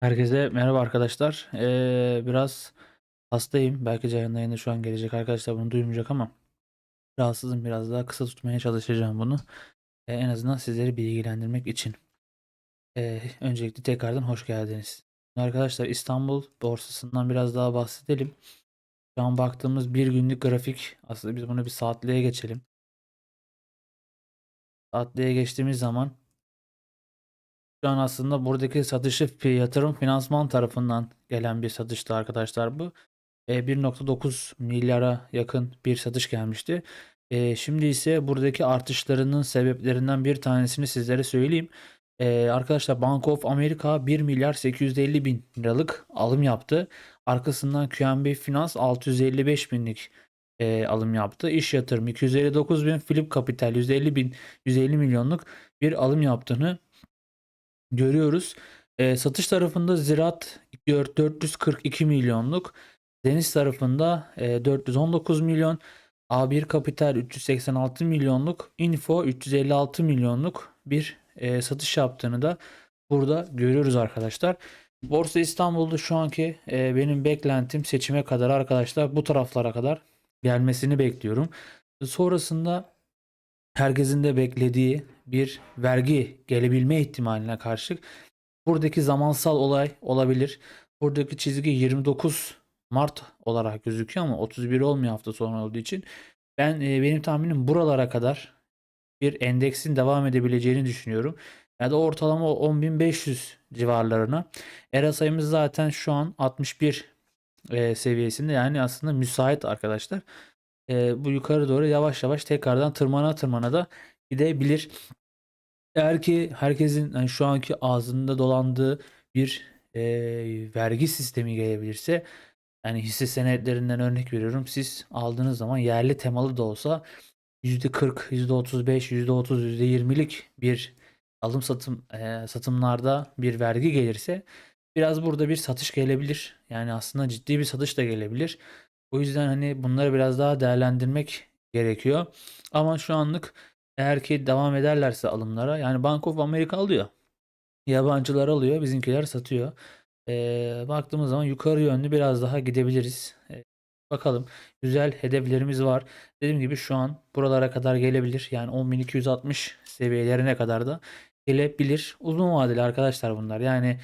Herkese merhaba arkadaşlar. Ee, biraz hastayım. Belki Ceyhan yayında şu an gelecek arkadaşlar bunu duymayacak ama rahatsızım. Biraz daha kısa tutmaya çalışacağım bunu. Ee, en azından sizleri bilgilendirmek için. Ee, öncelikle tekrardan hoş geldiniz. Arkadaşlar İstanbul borsasından biraz daha bahsedelim. Şu an baktığımız bir günlük grafik. Aslında biz bunu bir saatliğe geçelim. Saatliğe geçtiğimiz zaman Şu an aslında buradaki satışı yatırım finansman tarafından gelen bir satıştı arkadaşlar bu. E, 1.9 milyara yakın bir satış gelmişti. E, şimdi ise buradaki artışlarının sebeplerinden bir tanesini sizlere söyleyeyim. E, arkadaşlar Bank of America 1 milyar 850 bin liralık alım yaptı. Arkasından QNB Finans 655 binlik e, alım yaptı. İş yatırım 259 bin, Philip Capital 150 bin, 150 milyonluk bir alım yaptığını görüyoruz. E, satış tarafında Ziraat 442 milyonluk. Deniz tarafında e, 419 milyon. A1 Kapital 386 milyonluk. Info 356 milyonluk bir e, satış yaptığını da burada görüyoruz arkadaşlar. Borsa İstanbul'da şu anki e, benim beklentim seçime kadar arkadaşlar bu taraflara kadar gelmesini bekliyorum. Sonrasında herkesin de beklediği bir vergi gelebilme ihtimaline karşılık buradaki zamansal olay olabilir. Buradaki çizgi 29 Mart olarak gözüküyor ama 31 olmuyor hafta sonu olduğu için. Ben e, benim tahminim buralara kadar bir endeksin devam edebileceğini düşünüyorum. Ya da ortalama 10.500 civarlarına. ERA sayımız zaten şu an 61 e, seviyesinde. Yani aslında müsait arkadaşlar. E, bu yukarı doğru yavaş yavaş tekrardan tırmana tırmana da gidebilir. Eğer ki herkesin hani şu anki ağzında dolandığı bir e, vergi sistemi gelebilirse yani hisse senetlerinden örnek veriyorum. Siz aldığınız zaman yerli temalı da olsa %40, %35, %30, %20'lik bir alım satım e, satımlarda bir vergi gelirse biraz burada bir satış gelebilir. Yani aslında ciddi bir satış da gelebilir. O yüzden hani bunları biraz daha değerlendirmek gerekiyor. Ama şu anlık eğer ki devam ederlerse alımlara yani Bank of America alıyor. Yabancılar alıyor, bizimkiler satıyor. Ee, baktığımız zaman yukarı yönlü biraz daha gidebiliriz. Ee, bakalım. Güzel hedeflerimiz var. Dediğim gibi şu an buralara kadar gelebilir. Yani 10.260 seviyelerine kadar da gelebilir. Uzun vadeli arkadaşlar bunlar. Yani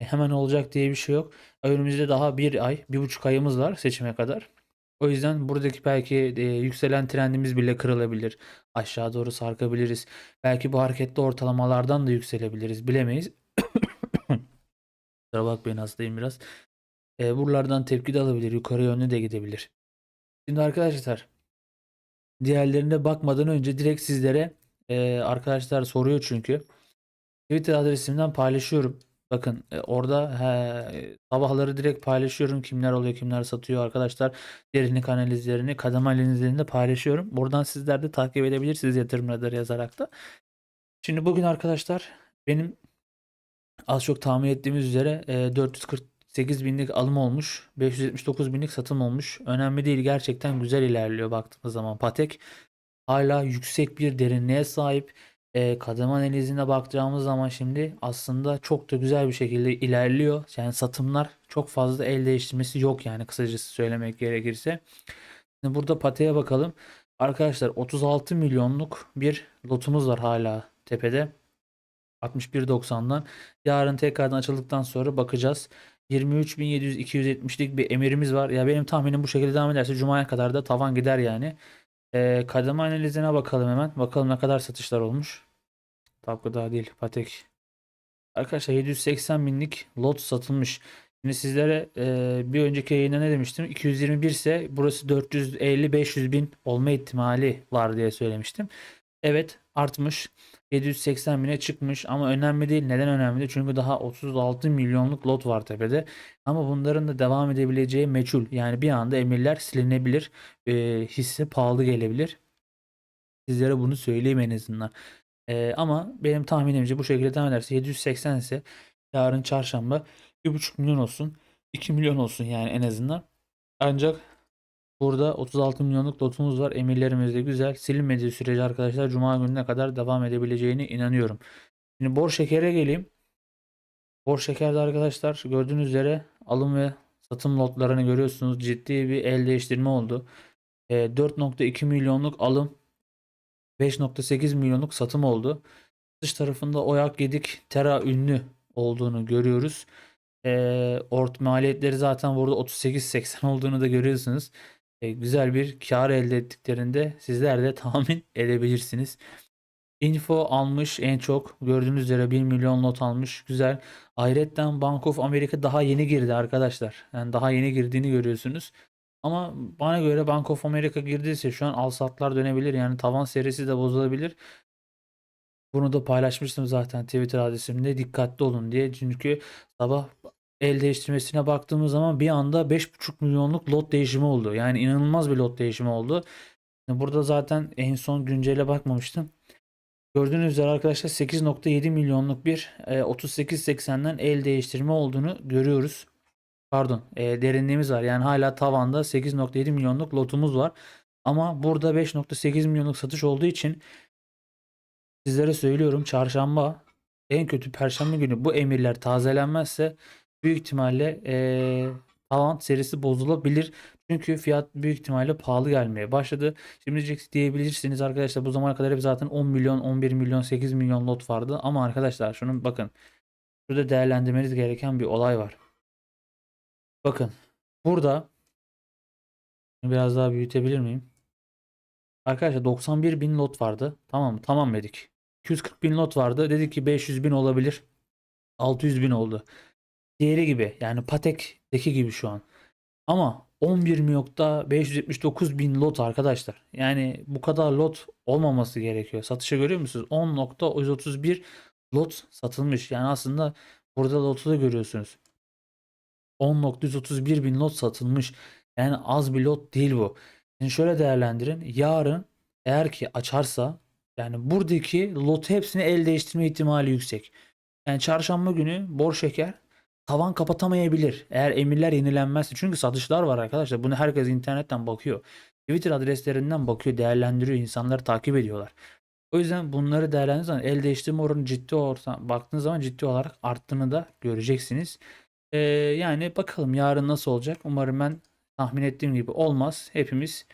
hemen olacak diye bir şey yok. Önümüzde daha bir ay, bir buçuk ayımız var seçime kadar. O yüzden buradaki belki e, yükselen trendimiz bile kırılabilir. Aşağı doğru sarkabiliriz. Belki bu hareketli ortalamalardan da yükselebiliriz. Bilemeyiz. Kusura bakmayın hastayım biraz. E, buralardan tepki de alabilir. Yukarı yönlü de gidebilir. Şimdi arkadaşlar diğerlerine bakmadan önce direkt sizlere e, arkadaşlar soruyor çünkü. Twitter adresimden paylaşıyorum. Bakın e, orada he, sabahları direkt paylaşıyorum kimler oluyor kimler satıyor arkadaşlar. Derinlik analizlerini kademe analizlerini de paylaşıyorum. Buradan sizler de takip edebilirsiniz yatırım radarı yazarak da. Şimdi bugün arkadaşlar benim az çok tahmin ettiğimiz üzere e, 448 binlik alım olmuş. 579 binlik satım olmuş. Önemli değil gerçekten güzel ilerliyor baktığımız zaman Patek. Hala yüksek bir derinliğe sahip e, kademe analizine bakacağımız zaman şimdi aslında çok da güzel bir şekilde ilerliyor. Yani satımlar çok fazla el değiştirmesi yok yani kısacası söylemek gerekirse. Şimdi burada Pate'ye bakalım. Arkadaşlar 36 milyonluk bir lotumuz var hala tepede. 61.90'dan. Yarın tekrardan açıldıktan sonra bakacağız. 23.700-270'lik bir emirimiz var. Ya benim tahminim bu şekilde devam ederse Cuma'ya kadar da tavan gider yani. Ee, kademe analizine bakalım hemen. Bakalım ne kadar satışlar olmuş. Tablo daha değil. Patek. Arkadaşlar 780 binlik lot satılmış. Şimdi sizlere e, bir önceki yayında ne demiştim? 221 ise burası 450-500 bin olma ihtimali var diye söylemiştim. Evet artmış. 780 bine çıkmış ama önemli değil. Neden önemli değil? Çünkü daha 36 milyonluk lot var tepede. Ama bunların da devam edebileceği meçhul. Yani bir anda emirler silinebilir. E, hisse pahalı gelebilir. Sizlere bunu söyleyeyim en azından. E, ama benim tahminimce bu şekilde devam ederse 780 ise yarın çarşamba 1,5 milyon olsun. 2 milyon olsun yani en azından. Ancak burada 36 milyonluk lotumuz var. Emirlerimiz de güzel. Silinmediği sürece arkadaşlar Cuma gününe kadar devam edebileceğine inanıyorum. Şimdi bor şekere geleyim. Bor şekerde arkadaşlar gördüğünüz üzere alım ve satım lotlarını görüyorsunuz. Ciddi bir el değiştirme oldu. E, 4.2 milyonluk alım 5.8 milyonluk satım oldu. Dış tarafında Oyak Gedik Tera ünlü olduğunu görüyoruz. E, ort maliyetleri zaten burada 38.80 olduğunu da görüyorsunuz. E, güzel bir kar elde ettiklerinde sizler de tahmin edebilirsiniz. Info almış en çok gördüğünüz üzere 1 milyon lot almış. Güzel. Ayrıca Bank of America daha yeni girdi arkadaşlar. Yani daha yeni girdiğini görüyorsunuz. Ama bana göre Bank of America girdiyse şu an al satlar dönebilir. Yani tavan serisi de bozulabilir. Bunu da paylaşmıştım zaten Twitter adresimde. Dikkatli olun diye. Çünkü sabah el değiştirmesine baktığımız zaman bir anda 5,5 milyonluk lot değişimi oldu. Yani inanılmaz bir lot değişimi oldu. Burada zaten en son güncele bakmamıştım. Gördüğünüz üzere arkadaşlar 8.7 milyonluk bir e, 38.80'den el değiştirme olduğunu görüyoruz. Pardon e, derinliğimiz var. Yani hala tavanda 8.7 milyonluk lotumuz var. Ama burada 5.8 milyonluk satış olduğu için sizlere söylüyorum çarşamba en kötü perşembe günü bu emirler tazelenmezse büyük ihtimalle e, tavan serisi bozulabilir. Çünkü fiyat büyük ihtimalle pahalı gelmeye başladı. Şimdi diyebilirsiniz arkadaşlar bu zamana kadar hep zaten 10 milyon, 11 milyon, 8 milyon lot vardı. Ama arkadaşlar şunun bakın. Burada değerlendirmeniz gereken bir olay var. Bakın burada biraz daha büyütebilir miyim? Arkadaşlar 91 bin lot vardı. Tamam? Tamam dedik. 240 bin lot vardı. Dedik ki 500 bin olabilir. 600 bin oldu. Diğeri gibi yani Patek'teki gibi şu an. Ama 11.579 bin lot arkadaşlar. Yani bu kadar lot olmaması gerekiyor. Satışa görüyor musunuz? 10.131 lot satılmış. Yani aslında burada lotu da görüyorsunuz. 10.131 bin lot satılmış. Yani az bir lot değil bu. Şimdi şöyle değerlendirin. Yarın eğer ki açarsa yani buradaki lot hepsini el değiştirme ihtimali yüksek. Yani çarşamba günü bor şeker tavan kapatamayabilir. Eğer emirler yenilenmezse. Çünkü satışlar var arkadaşlar. Bunu herkes internetten bakıyor. Twitter adreslerinden bakıyor, değerlendiriyor. insanları takip ediyorlar. O yüzden bunları değerlendirdiğiniz zaman el değiştirme oranı ciddi orta baktığınız zaman ciddi olarak arttığını da göreceksiniz. Ee, yani bakalım yarın nasıl olacak. Umarım ben tahmin ettiğim gibi olmaz. Hepimiz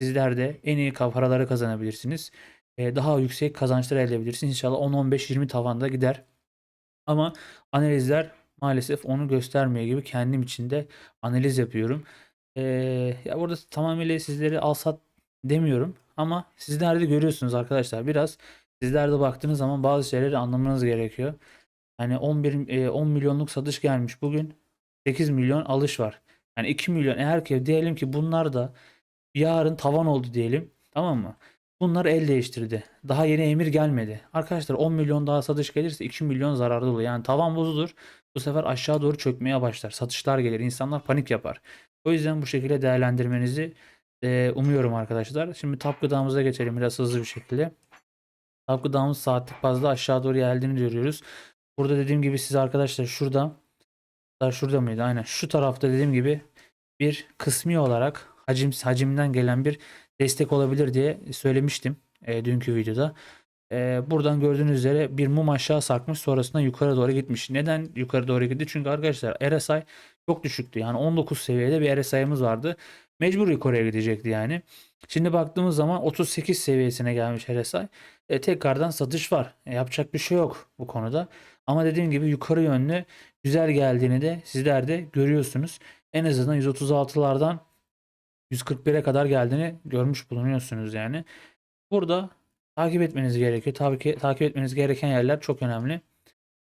sizler de en iyi paraları kazanabilirsiniz. Ee, daha yüksek kazançlar elde edebilirsiniz. İnşallah 10-15-20 tavanda gider. Ama analizler maalesef onu göstermiyor gibi kendim içinde analiz yapıyorum. Ee, ya burada tamamıyla sizleri al sat demiyorum ama sizler de görüyorsunuz arkadaşlar. Biraz sizler de baktığınız zaman bazı şeyleri anlamanız gerekiyor. Hani 11 e, 10 milyonluk satış gelmiş bugün 8 milyon alış var. Yani 2 milyon eğer ki diyelim ki bunlar da yarın tavan oldu diyelim. Tamam mı? Bunlar el değiştirdi. Daha yeni emir gelmedi. Arkadaşlar 10 milyon daha satış gelirse 2 milyon zararlı olur. Yani tavan bozulur. Bu sefer aşağı doğru çökmeye başlar. Satışlar gelir. insanlar panik yapar. O yüzden bu şekilde değerlendirmenizi e, umuyorum arkadaşlar. Şimdi tap gıdamıza geçelim biraz hızlı bir şekilde. Tap gıdamız saatlik bazda aşağı doğru geldiğini görüyoruz. Burada dediğim gibi siz arkadaşlar şurada daha şurada mıydı? Aynen. Şu tarafta dediğim gibi bir kısmi olarak hacim hacimden gelen bir destek olabilir diye söylemiştim e, dünkü videoda. E, buradan gördüğünüz üzere bir mum aşağı sarkmış sonrasında yukarı doğru gitmiş. Neden yukarı doğru gitti? Çünkü arkadaşlar RSI çok düşüktü. Yani 19 seviyede bir RSI'miz vardı. Mecbur yukarıya gidecekti yani. Şimdi baktığımız zaman 38 seviyesine gelmiş RSI. E, tekrardan satış var. E, yapacak bir şey yok bu konuda. Ama dediğim gibi yukarı yönlü güzel geldiğini de sizler de görüyorsunuz. En azından 136'lardan 141'e kadar geldiğini görmüş bulunuyorsunuz yani. Burada takip etmeniz gerekiyor. Tabii ki takip etmeniz gereken yerler çok önemli.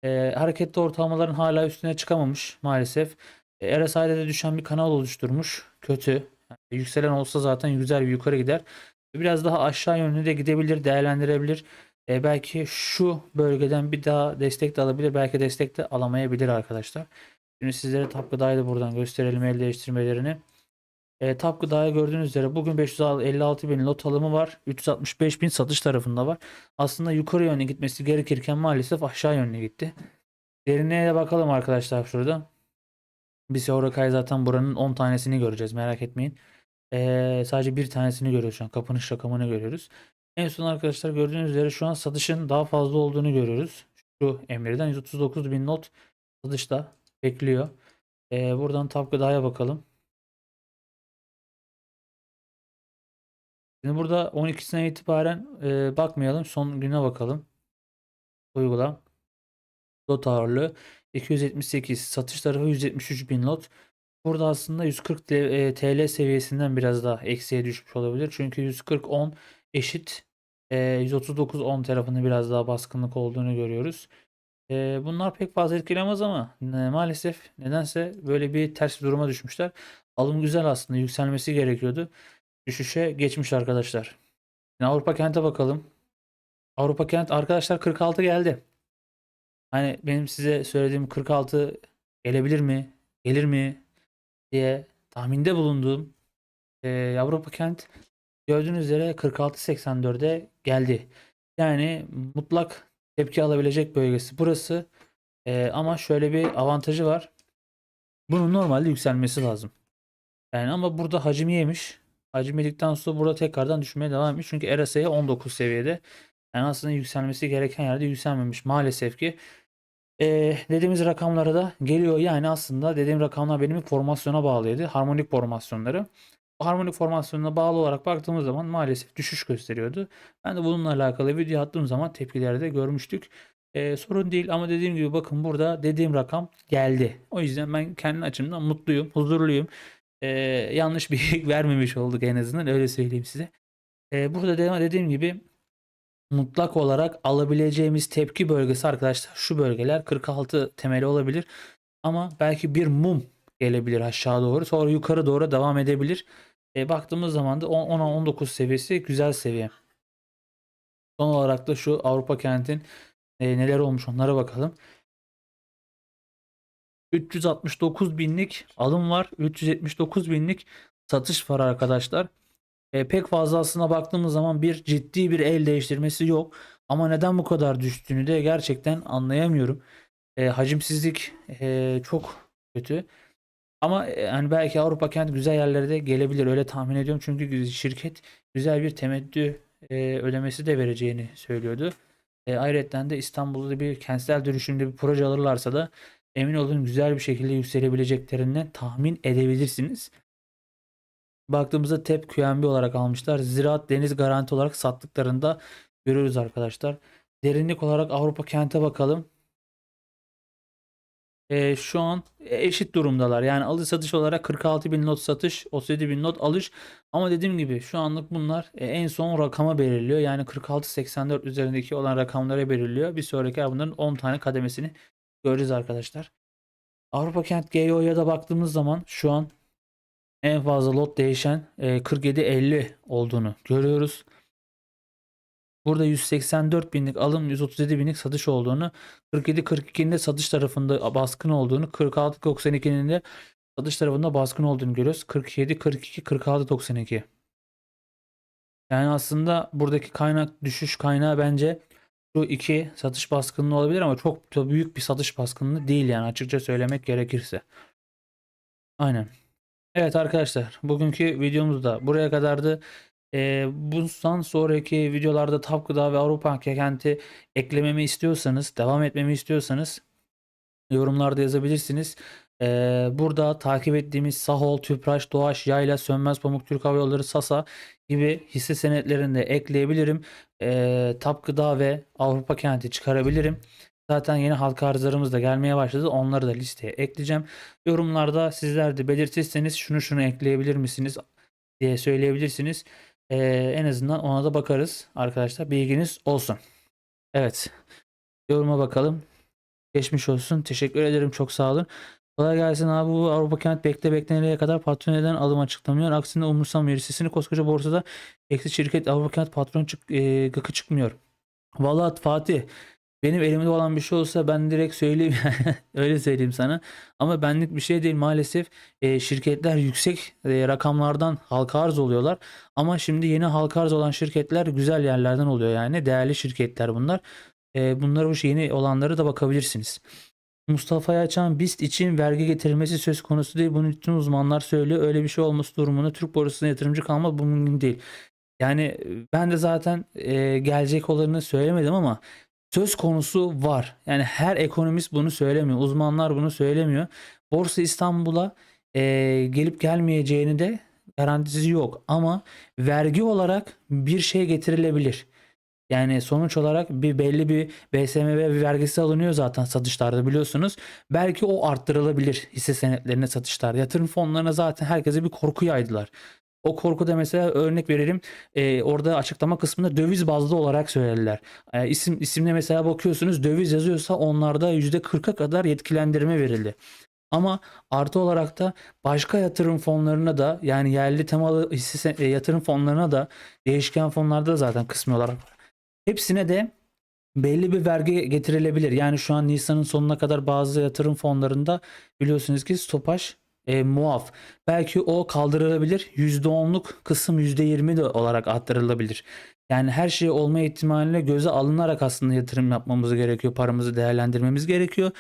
Ee, hareketli ortalamaların hala üstüne çıkamamış maalesef. E, RSI'de de düşen bir kanal oluşturmuş. Kötü. Yani yükselen olsa zaten güzel bir yukarı gider. Biraz daha aşağı yönlü de gidebilir, değerlendirebilir. E, belki şu bölgeden bir daha destek de alabilir. Belki destek de alamayabilir arkadaşlar. Şimdi sizlere Tap Gıda'yı da buradan gösterelim el değiştirmelerini. E, Tap Gıda'ya gördüğünüz üzere bugün 556 bin lot alımı var. 365 bin satış tarafında var. Aslında yukarı yönlü gitmesi gerekirken maalesef aşağı yönlü gitti. Derinliğe de bakalım arkadaşlar şurada. Biz Horakay zaten buranın 10 tanesini göreceğiz merak etmeyin. E, sadece bir tanesini görüyoruz şu an. Kapanış rakamını görüyoruz. En son arkadaşlar gördüğünüz üzere şu an satışın daha fazla olduğunu görüyoruz. Şu emirden 139 bin not satışta bekliyor. Ee, buradan Top Gıda'ya bakalım. Şimdi burada 12'sine itibaren e, bakmayalım. Son güne bakalım. Uygula. Lot ağırlığı 278. Satış tarafı 173 bin lot. Burada aslında 140 T- e, TL seviyesinden biraz daha eksiye düşmüş olabilir. Çünkü 140 10 eşit e, 139 10 tarafında biraz daha baskınlık olduğunu görüyoruz. E, bunlar pek fazla etkilemez ama e, maalesef nedense böyle bir ters bir duruma düşmüşler. Alım güzel aslında yükselmesi gerekiyordu. Düşüşe geçmiş arkadaşlar. Şimdi Avrupa Kent'e bakalım. Avrupa Kent arkadaşlar 46 geldi. Hani benim size söylediğim 46 gelebilir mi? Gelir mi? Diye tahminde bulunduğum e, Avrupa Kent gördüğünüz üzere 46.84'e geldi. Yani mutlak tepki alabilecek bölgesi burası. E, ama şöyle bir avantajı var. Bunun normalde yükselmesi lazım. Yani ama burada hacim yemiş. Hacim yedikten sonra burada tekrardan düşmeye devam etmiş. Çünkü RSI 19 seviyede. Yani aslında yükselmesi gereken yerde yükselmemiş maalesef ki. Ee, dediğimiz rakamlara da geliyor. Yani aslında dediğim rakamlar benim formasyona bağlıydı. Harmonik formasyonları. O harmonik formasyonuna bağlı olarak baktığımız zaman maalesef düşüş gösteriyordu. Ben de bununla alakalı video attığım zaman tepkileri de görmüştük. Ee, sorun değil ama dediğim gibi bakın burada dediğim rakam geldi. O yüzden ben kendi açımdan mutluyum, huzurluyum. Ee, yanlış bir vermemiş olduk en azından öyle söyleyeyim size. Ee, burada de- dediğim gibi mutlak olarak alabileceğimiz tepki bölgesi arkadaşlar şu bölgeler 46 temeli olabilir ama belki bir mum gelebilir aşağı doğru sonra yukarı doğru devam edebilir. E, baktığımız zaman da 10-19 seviyesi güzel seviye. Son olarak da şu Avrupa kentin e, neler olmuş onlara bakalım. 369 binlik alım var. 379 binlik satış var arkadaşlar. E, pek fazla aslına baktığımız zaman bir ciddi bir el değiştirmesi yok. Ama neden bu kadar düştüğünü de gerçekten anlayamıyorum. E, hacimsizlik e, çok kötü. Ama e, hani belki Avrupa kent güzel yerlere de gelebilir öyle tahmin ediyorum. Çünkü şirket güzel bir temettü e, ödemesi de vereceğini söylüyordu. E, ayrıca de İstanbul'da bir kentsel dönüşümde bir proje alırlarsa da emin olun güzel bir şekilde yükselebileceklerinden tahmin edebilirsiniz. Baktığımızda TEP QNB olarak almışlar. Ziraat Deniz Garanti olarak sattıklarında görüyoruz arkadaşlar. Derinlik olarak Avrupa Kent'e bakalım. Ee, şu an eşit durumdalar. Yani alış satış olarak 46 bin not satış, 37 bin not alış. Ama dediğim gibi şu anlık bunlar e, en son rakama belirliyor. Yani 46-84 üzerindeki olan rakamlara belirliyor. Bir sonraki ay bunların 10 tane kademesini göreceğiz arkadaşlar. Avrupa Kent GEO'ya da baktığımız zaman şu an en fazla lot değişen e, 47-50 olduğunu görüyoruz. Burada 184 binlik alım 137 binlik satış olduğunu 47-42'nin de satış tarafında baskın olduğunu 46-92'nin de satış tarafında baskın olduğunu görüyoruz. 47-42 46-92 yani aslında buradaki kaynak düşüş kaynağı bence şu iki satış baskınlığı olabilir ama çok da büyük bir satış baskınlığı değil yani açıkça söylemek gerekirse. Aynen. Evet arkadaşlar bugünkü videomuz da buraya kadardı. Ee, bundan sonraki videolarda Tap Gıda ve Avrupa Kenti eklememi istiyorsanız, devam etmemi istiyorsanız yorumlarda yazabilirsiniz. Ee, burada takip ettiğimiz Sahol, Tüpraş, Doğaç, Yayla, Sönmez Pamuk, Türk Hava Yolları, Sasa gibi hisse senetlerini de ekleyebilirim. Ee, Tap ve Avrupa Kenti çıkarabilirim. Zaten yeni halka arzlarımız da gelmeye başladı. Onları da listeye ekleyeceğim. Yorumlarda sizler de belirtirseniz şunu şunu ekleyebilir misiniz diye söyleyebilirsiniz. Ee, en azından ona da bakarız arkadaşlar. Bilginiz olsun. Evet. Yoruma bakalım. Geçmiş olsun. Teşekkür ederim. Çok sağ olun. Kolay gelsin abi. Bu Avrupa Kent bekle beklenileye kadar patron neden alım açıklamıyor. Aksine umursamıyor. Hissesini koskoca borsada eksi şirket Avrupa Kent patron çık, e, gıkı çıkmıyor. Vallahi Fatih benim elimde olan bir şey olsa ben direkt söyleyeyim öyle söyleyeyim sana. Ama benlik bir şey değil maalesef e, şirketler yüksek e, rakamlardan halka arz oluyorlar. Ama şimdi yeni halka arz olan şirketler güzel yerlerden oluyor yani değerli şirketler bunlar. E, bunlara bu yeni olanları da bakabilirsiniz. Mustafa'ya açan BIST için vergi getirilmesi söz konusu değil. Bunu bütün uzmanlar söylüyor. Öyle bir şey olması durumunda Türk borsasına yatırımcı kalma bu mümkün değil. Yani ben de zaten e, gelecek olanını söylemedim ama söz konusu var. Yani her ekonomist bunu söylemiyor. Uzmanlar bunu söylemiyor. Borsa İstanbul'a e, gelip gelmeyeceğini de garantisi yok. Ama vergi olarak bir şey getirilebilir. Yani sonuç olarak bir belli bir BSMV vergisi alınıyor zaten satışlarda biliyorsunuz. Belki o arttırılabilir hisse senetlerine satışlar. Yatırım fonlarına zaten herkese bir korku yaydılar. O korkuda mesela örnek verelim e, orada açıklama kısmında döviz bazlı olarak söylediler. E, isim isimle mesela bakıyorsunuz döviz yazıyorsa onlarda %40'a kadar yetkilendirme verildi. Ama artı olarak da başka yatırım fonlarına da yani yerli temalı hisse e, yatırım fonlarına da değişken fonlarda da zaten kısmi olarak. Hepsine de belli bir vergi getirilebilir. Yani şu an Nisan'ın sonuna kadar bazı yatırım fonlarında biliyorsunuz ki stopaj e, muaf. Belki o kaldırılabilir. %10'luk kısım %20 de olarak arttırılabilir. Yani her şey olma ihtimaline göze alınarak aslında yatırım yapmamız gerekiyor. Paramızı değerlendirmemiz gerekiyor.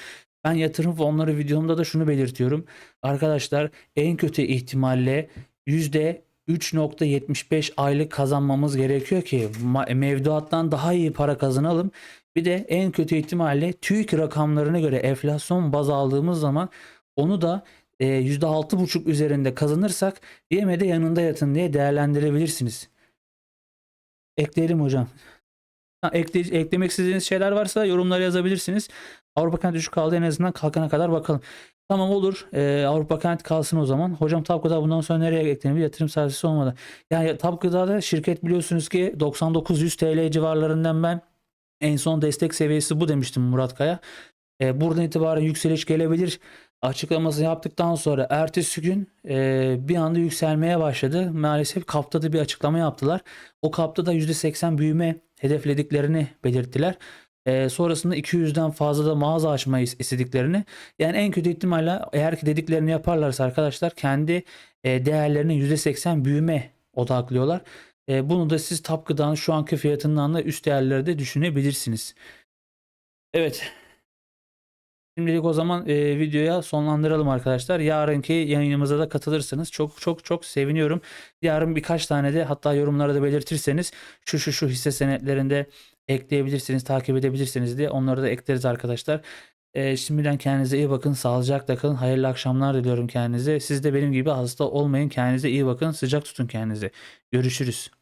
Ben yatırım fonları videomda da şunu belirtiyorum. Arkadaşlar en kötü ihtimalle %3.75 aylık kazanmamız gerekiyor ki mevduattan daha iyi para kazanalım. Bir de en kötü ihtimalle TÜİK rakamlarına göre enflasyon baz aldığımız zaman onu da e, %6.5 üzerinde kazanırsak yemede yanında yatın diye değerlendirebilirsiniz. Ekleyelim hocam. Ha, ekle- eklemek istediğiniz şeyler varsa yorumlara yazabilirsiniz. Avrupa Kent düşük kaldı en azından kalkana kadar bakalım. Tamam olur. Ee, Avrupa Kent kalsın o zaman. Hocam Tap Gıda bundan sonra nereye eklenir? Yatırım servisi olmadı. Yani Tap Gıda'da şirket biliyorsunuz ki 99-100 TL civarlarından ben en son destek seviyesi bu demiştim Murat Kaya. Ee, buradan itibaren yükseliş gelebilir. Açıklamasını yaptıktan sonra ertesi gün e, bir anda yükselmeye başladı. Maalesef kapta bir açıklama yaptılar. O kapta da %80 büyüme hedeflediklerini belirttiler. Ee, sonrasında 200'den fazla da mağaza açmayı is- istediklerini yani en kötü ihtimalle eğer ki dediklerini yaparlarsa arkadaşlar kendi e, değerlerinin %80 büyüme odaklıyorlar. E, bunu da siz Tap Gıda'nın şu anki fiyatından da üst değerleri de düşünebilirsiniz. Evet. Şimdilik o zaman e, videoya sonlandıralım arkadaşlar. Yarınki yayınımıza da katılırsınız. Çok çok çok seviniyorum. Yarın birkaç tane de hatta yorumlara da belirtirseniz şu şu şu hisse senetlerinde ekleyebilirsiniz, takip edebilirsiniz diye onları da ekleriz arkadaşlar. E, şimdiden kendinize iyi bakın. Sağlıcakla kalın. Hayırlı akşamlar diliyorum kendinize. Siz de benim gibi hasta olmayın. Kendinize iyi bakın. Sıcak tutun kendinizi. Görüşürüz.